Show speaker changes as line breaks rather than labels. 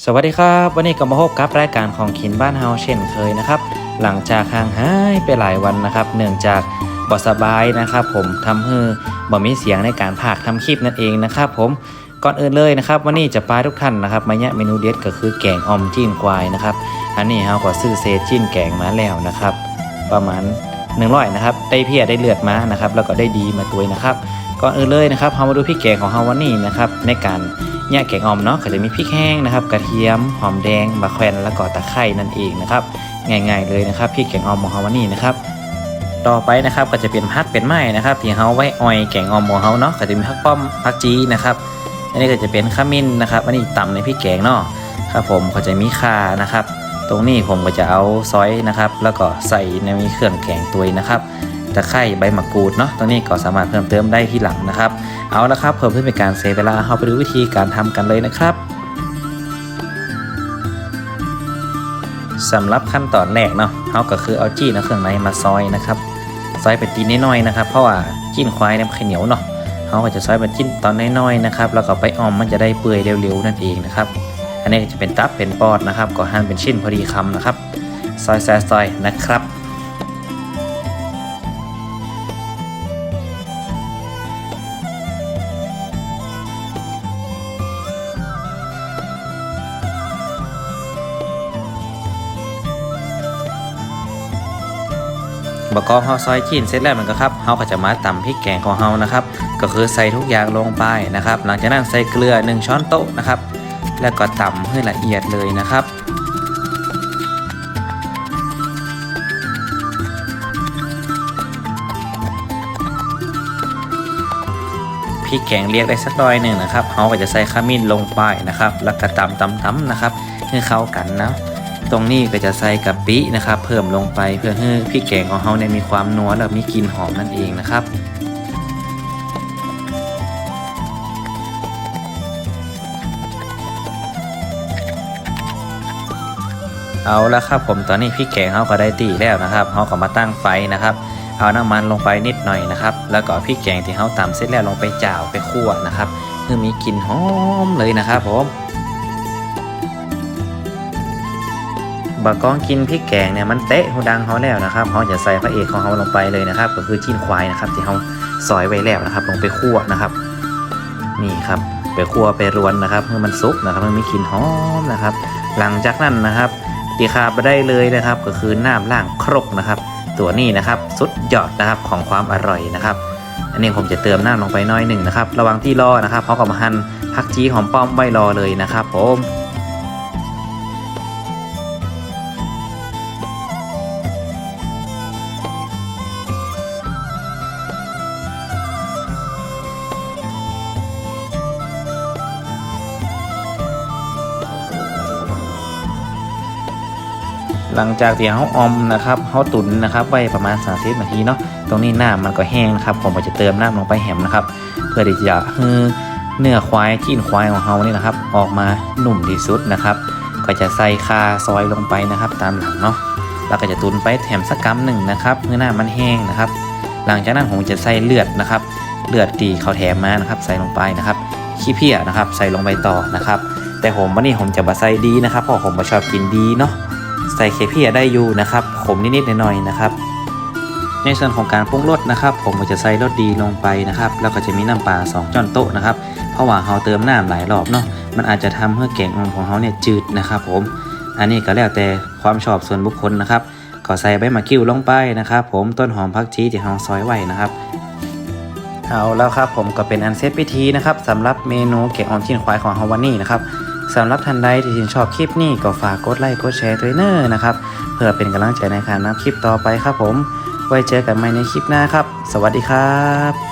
สวัสดีครับ วันนี้ก็มาพบกับรายการของขินบ้านเฮาเช่นเคยนะครับ หลังจากห่างหายไปหลายวันนะครับ เนื่องจากบ่สบายนะครับผมทำให้บ่มีเสียงในการพากทำคลิปนั่นเองนะครับผมก่อนอื่นเลยนะครับวันนี้จะพาทุกท่านนะครับมาแยะเมนูเด็ดก็คือแกงออมจีนควายนะครับ อันนี้เฮาก็ซื้อเศษจีนแกงมาแล้วนะครับ ประมาณ 100นะครับได้เพียได้เลือดมานะครับแล้วก็ได้ดีมาตัวนะครับก่อนอื่นเลยนะครับเรามาดูพริกแกงของเราวันนี้นะครับในการแยกแกงอ่อมเนาะก็จะมีพริกแห้งนะครับกระเทียมหอมแดงมะแขวนแล้วก็ตะไคร่นั่นเองนะครับง่ายๆเลยนะครับพริกแกงอ่อมของเราวันนี้นะครับต่อไปนะครับก็จะเป็นพักเป็นไม้นะครับที่เราไว้อ้อยแกงอ่อมของเราเนาะก็จะมีพักป้อมพักจีนะครับอันนี้ก็จะเป็นขมิ้นนะครับอันนี้ต่ำในพริกแกงเนาะครับผมก็จะมีข่านะครับ ตรงนี้ผมก็จะเอาซอยนะครับ แล้วก็ใส่ในเครื่องแกงตัวยนะครับตะไคร้ใบมะกรูดเนาะตรงนี้ก็สามารถเพิ่มเติมได้ที่หลังนะครับ เอาละครับเพิ่มเพื่อเป็นการเซฟเวลาเราไปดูวิธีการทำกันเลยนะครับสำหรับขั้นตอนแรกเนาะเราก็คือเอาจี้นะเครื่องในมาซอยนะครับ ซอยเป็นตีนน้อยๆนะครับ เพราะว่าจิ้นควายเนี่ยมันเหนียวเนาะเราก็จะซอยเป็นจิ้นตอนน้อยๆนะครับ แล้วก็ไปออมมันจะได้เปื่อยเร็วๆนั่นเองนะครับ อันนี้จะเป็นตับเป็นปอดนะครับก็หั่นเป็นชิ้นพอดีคำนะครับ ซอยๆซอยนะครับบะกอเฮาซอยจีนเสร็จแล้วมันก็ครับเฮาก็จะมาตำพริกแกงของเฮานะครับ ก็คือใส่ทุกอย่างลงไปนะครับ หลังจากนั้นใส่เกลือ 1 ช้อนโต๊ะนะครับ แล้วก็ตำให้ละเอียดเลยนะครับพริกแกงเรียกได้สักหน่อยหนึ่งนะครับเฮาก็จะใส่ขมิ้นลงไปนะครับ แล้วก็ตำตำตำนะครับให้เข้ากันนะตรงนี้ก็จะใส่กะปินะครับ เพิ่มลงไปเพื่อให้พริกแกงของเราเนี่ยมีความนัวและมีกลิ่นหอมนั่นเองนะครับ เอาละครับผมตอนนี้พริกแกงเขาก็ได้ตีแล้วนะครับเขาก็มาตั้งไฟนะครับ เอาน้ำมันลงไปนิดหน่อยนะครับ แล้วก็พริกแกงที่เขาตำเสร็จแล้วลงไปจ่าวไปคั่วนะครับเพื่อมีกลิ่นหอมเลยนะครับผมบะก้องกินพริกแกงเนี่ยมันเตะหูดังเขาแล้วนะครับเขาจะใส่พระเอกของเขาลงไปเลยนะครับ ก็คือจิ้นควายนะครับที่เขาซอยไว้แล้วนะครับ ลงไปคั่วนะครับ นี่ครับไปคั่วไปรวนนะครับเพื่อมันสุกนะครับมันมีกลิ่นหอมนะครับ หลังจากนั้นนะครับ ตีคาไปได้เลยนะครับ ก็คือน้ำล่างครกนะครับ ตัวนี้นะครับสุดยอดนะครับของความอร่อยนะครับ อันนี้ผมจะเติมน้ำลงไปน้อยหนึ่งนะครับ ระหวังที่รอนะครับเขาก็มาหั่นผักชีหอมป้อมไว้รอเลยนะครับผม หลังจากที่เขาออมนะครับเขาตุ๋นนะครับไว้ประมาณ30นาทีเนาะตรงนี้น้ำมันก็แห้งนะครับผมก็จะเติมน้ำลงไปแหมนะครับ เพื่อที่จะให้เนื้อควายจีนควายของเรานี่นะครับ ออกมาหนุ่มที่สุดนะครับ ก็จะใส่คาซอยลงไปนะครับ ตามหลังเนาะแล้วก็จะตุนไปแถมสักกัมหนึ่งนะครับเมื่อหน้ามันแห้งนะครับ หลังจากนั้นผมจะใส่เลือดนะครับ เลือดตีเขาแถมมานะครับ ใส่ลงไปนะครับขี้เพี้ยนะครับ ใส่ลงไปต่อนะครับ แต่ผมวันนี้ผมจะมาใส่ดีนะครับเพราะผมมาชอบกินดีเนาะ ใส่เคเพี้ยได้อยู่นะครับขมนิดๆหน่อยๆนะครับในส่วนของการปรุงรสนะครับ ผมก็จะใส่รสดีลงไปนะครับแล้วก็จะมีน้ำปลา2ช้อนโต๊ะนะครับเพราะว่าเราเติมน้ำหลายรอบเนาะมันอาจจะทำให้แกงอ่อมของเราเนี่ยจืดนะครับ ผม อันนี้ก็แล้วแต่ความชอบส่วนบุคคลนะครับก็ใส่ใบมะกิ้วลงไปนะครับ ผมต้นหอมผักชีที่เราซอยไว้นะครับเอาแล้วครับผมก็เป็นอันเซตพิธีนะครับสำหรับเมนูแกงอ่อมชิ้นควายของเฮาวันนี้นะครับ สำหรับท่านใดที่ชื่นชอบคลิปนี้ก็ฝากกดไลค์กดแชร์ด้วยเนอร์นะครับ เพื่อเป็นกำลังใจในการนำคลิปต่อไปครับผม ไว้เจอกันใหม่ในคลิปหน้าครับ สวัสดีครับ